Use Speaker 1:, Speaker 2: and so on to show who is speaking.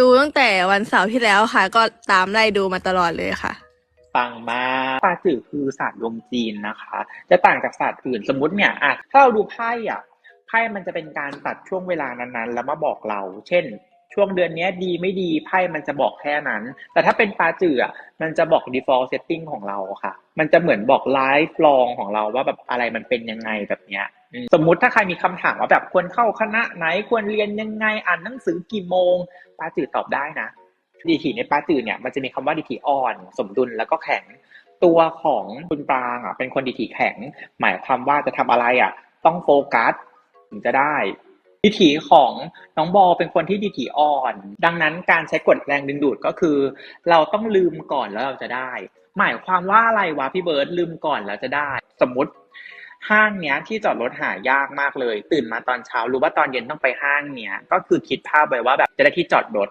Speaker 1: ดูตั้งแต่วันเสาร์ที่แล้วค่ะ ก็ตามไล่ดูมาตลอดเลยค่ะ
Speaker 2: ปังมากปาจือคือศาสตร์ดวงจีนนะคะ จะต่างจากศาสตร์อื่นสมมติเนี่ยอะถ้าเราดูไพ่อะไพ่มันจะเป็นการตัดช่วงเวลานั้นๆ แล้วมาบอกเรา เช่น ช่วงเดือนนี้ดีไม่ดีไพ่มันจะบอกแค่นั้น แต่ถ้าเป็นปลาจืออะมันจะบอก default setting ของเราค่ะ มันจะเหมือนบอก life long ของเราว่าแบบอะไรมันเป็นยังไงแบบเนี้ย สมมุติถ้าใครมีคำถามว่าแบบควรเข้าคณะไหนควรเรียนยังไงอ่านหนังสือกี่โมงปลาจือตอบได้นะดีถีในปลาจือเนี่ยมันจะมีคำว่าดีถีอ่อน สมดุลแล้วก็แข็งตัวของคุณปรางอะเป็นคนดีถีแข็ง หมายความว่าจะทำอะไรอะ ต้องโฟกัสถึงจะได้ ดีถีของน้องบอเป็นคนที่ดีถีอ่อน ดังนั้นการใช้กฎแรงดึงดูดก็คือ เราต้องลืมก่อนแล้วเราจะได้ หมายความว่าอะไรวะพี่เบิร์ดลืมก่อนแล้วจะได้ สมมติห้างเนี้ยที่จอดรถหายากมากเลย ตื่นมาตอนเช้ารู้ว่าตอนเย็นต้องไปห้างเนี้ยก็คือคิดภาพไว้ว่าแบบจะได้ที่จอดรถ